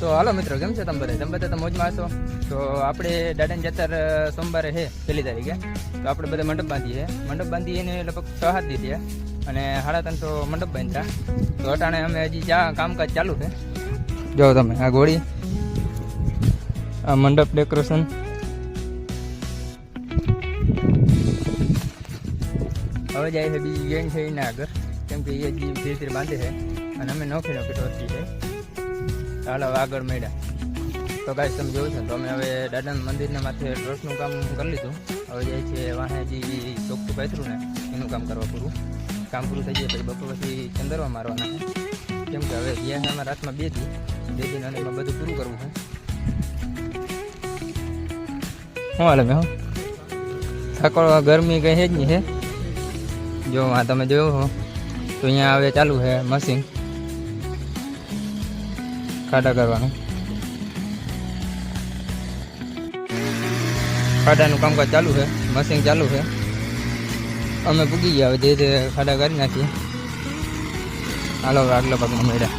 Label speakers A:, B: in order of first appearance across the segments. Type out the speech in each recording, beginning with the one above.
A: તો હાલો મિત્રો, કેમ છો તમે બધા? તમે બધા તો મોજમાં હશો? તો આપણે દાદાની જતર સોમવારે છે, પહેલી તારીખે, તો આપણે બધા મંડપ બાંધીએ. મંડપ બાંધી એને લગભગ છ હાથ દીધી અને સાડા ત્રણસો મંડપ બાંધતા તો અટાણે અમે હજી જ્યાં કામકાજ ચાલુ છે, જો તમે આ ગોળી, આ મંડપ ડેકોરેશન. હવે જાય છે બીજી ગેંગ છે એના આગળ. કેમ કે એ ધીરે ધીરે બાંધે છે. અને અમે નોખી નોખી ટોચી છે ચાલો આગળ મળ્યા. તો કાંઈ તમે જોયું છે તો અમે હવે દાદાના મંદિરના માથે ટ્રસ્ટનું કામ કરી લીધું. હવે જે છે વાહેજી ચોખ્ખું પાથરું ને એનું કામ કરવા પૂરું. કામ પૂરું થઈ જાય પછી બપોર પછી ચંદરવા મારવાના છે. કેમ કે હવે ગયા રાતમાં બે દી. બે દિન અને એમાં બધું પૂરું કરવું છે. શું હાલે મેં થાકો ગરમી કંઈ છે જ નહીં છે? જો, આ તમે જોયો હો. તો અહીંયા હવે ચાલુ છે મશીન ખાડા કરવાનું. ખાડાનું કામકાજ ચાલુ છે મશીન ચાલુ છે. અમે પૂગી ગયા, હવે ધીરે ધીરે ખાડા કરી નાખીએ. હાલો, આગલા ભાગમાં મળ્યા.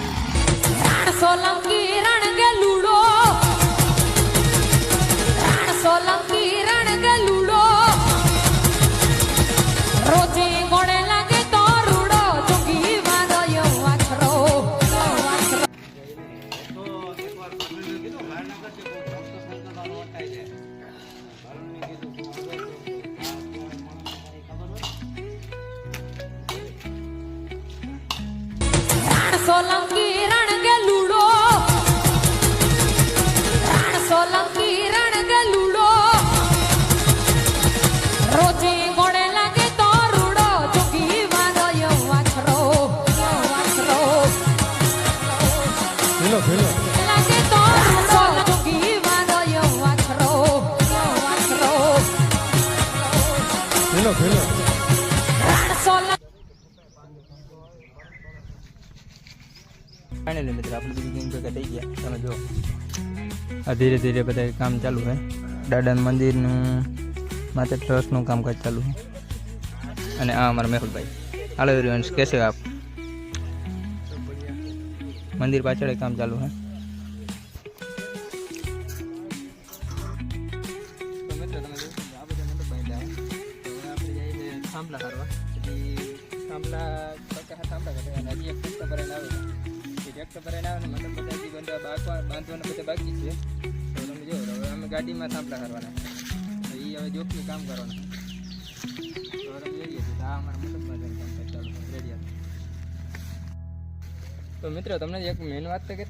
B: So long.
A: ફાઇનલી મિત્ર આપણે બીજી ગેમ ભેગા થઈ ગયા. તમે જો આ ધીરે ધીરે બધા કામ ચાલુ છે. દાદાના મંદિરનું માથે ટ્રસ્ટનું કામકાજ ચાલુ છે. અને આ અમારા મેહુલભાઈ. હાલો એવરીવન્સ કેસે આપ? મંદિર પાછળ કામ ચાલુ છે. થાંભલા કરવા થાંભલા થાંભલા કરે અને હજી એક પુસ્તક ભરાઈને આવે બાકી છે. તો અમે ગાડીમાં થાંભલા હારવાના. તો એ હવે જોખમી કામ કરવાના. કામ ચાલુ તો મિત્રો, તમને એક મેન વાત તો